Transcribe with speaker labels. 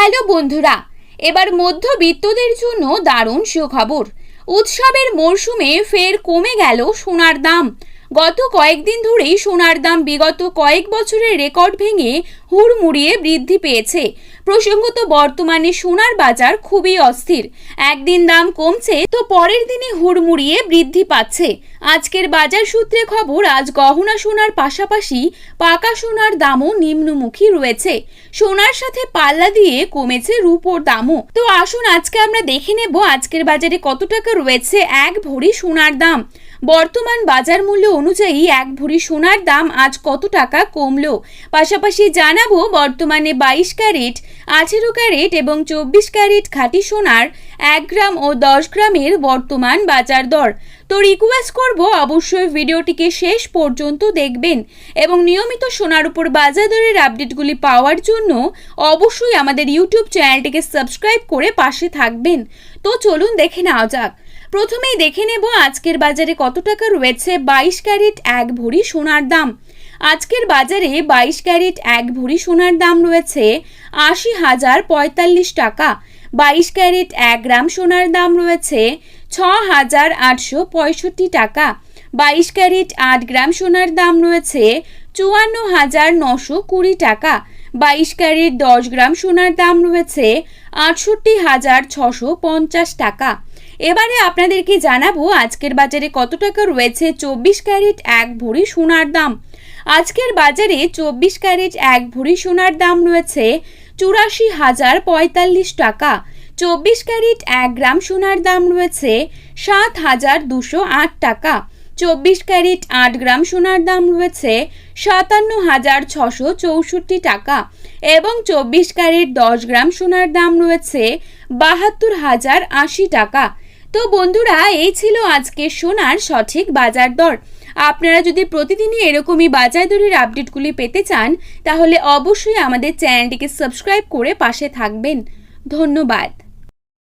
Speaker 1: Hello বন্ধুরা, এবার মধ্যবিত্তদের জন্য দারুণ সুখবর। উৎসবের মরশুমে ফের কমে গেল সোনার দাম। গত কয়েকদিন ধরেই সোনার দাম বিগত কয়েক বছরের রেকর্ড ভেঙে হুড়মুড়িয়ে বৃদ্ধি পেয়েছে। প্রসঙ্গত বর্তমানে সোনার বাজার খুবই অস্থির। একদিন দাম কমছে, তো পরের দিনে হুড়মুড়িয়ে বৃদ্ধি পাচ্ছে। আজকের বাজার সূত্রে খবর, আজ গহনা সোনার পাশাপাশি পাকা সোনার দামও নিম্নমুখী রয়েছে। সোনার সাথে পাল্লা দিয়ে কমেছে রূপোর দামও। তো আসুন, আজকে আমরা দেখে নেব আজকের বাজারে কত টাকা রয়েছে এক ভরি সোনার দাম। বর্তমান বাজার মূল্য অনুযায়ী এক ভরি সোনার দাম আজ কত টাকা কমলো? পাশাপাশি জানাব, বর্তমানে বাইশ ক্যারেট, আঠেরো ক্যারেট এবং চব্বিশ ক্যারেট খাঁটি সোনার এক গ্রাম ও দশ গ্রামের বর্তমান বাজার দর। তো রিকোয়েস্ট করব, অবশ্যই ভিডিওটিকে শেষ পর্যন্ত দেখবেন এবং নিয়মিত সোনার উপর বাজার দরের আপডেটগুলি পাওয়ার জন্য অবশ্যই আমাদের ইউটিউব চ্যানেলটিকে সাবস্ক্রাইব করে পাশে থাকবেন। তো চলুন দেখে নেওয়া যাক। প্রথমেই দেখে নেব আজকের বাজারে কত টাকা রয়েছে বাইশ ক্যারেট এক ভরি সোনার দাম। আজকের বাজারে বাইশ ক্যারেট এক ভরি সোনার দাম রয়েছে আশি হাজার পঁয়তাল্লিশ টাকা। বাইশ ক্যারেট এক গ্রাম সোনার দাম রয়েছে ছ হাজার আটশো পঁয়ষট্টি টাকা। বাইশ ক্যারেট আট গ্রাম সোনার দাম রয়েছে চুয়ান্ন হাজার নশো কুড়ি টাকা। বাইশ ক্যারেট দশ গ্রাম সোনার দাম রয়েছে আটষট্টি হাজার ছশো পঞ্চাশ টাকা। এবারে আপনাদেরকে জানাব আজকের বাজারে কত টাকা রয়েছে চব্বিশ ক্যারেট এক ভরি সোনার দাম। আজকের বাজারে চব্বিশ ক্যারেট এক ভরি সোনার দাম রয়েছে চুরাশি হাজার পঁয়তাল্লিশ টাকা। চব্বিশ ক্যারেট এক গ্রাম সোনার দাম রয়েছে সাত হাজার দুশো আট টাকা। চব্বিশ ক্যারেট আট গ্রাম সোনার দাম রয়েছে সাতান্ন হাজার ছশো চৌষট্টি টাকা এবং চব্বিশ ক্যারেট দশ গ্রাম সোনার দাম রয়েছে বাহাত্তর হাজার আশি টাকা। তো বন্ধুরা, এই ছিল আজকে সোনার সঠিক বাজার দর। আপনারা যদি প্রতিদিনই এরকমই বাজার দরের আপডেটগুলি পেতে চান, তাহলে অবশ্যই আমাদের চ্যানেলটিকে সাবস্ক্রাইব করে পাশে থাকবেন। ধন্যবাদ।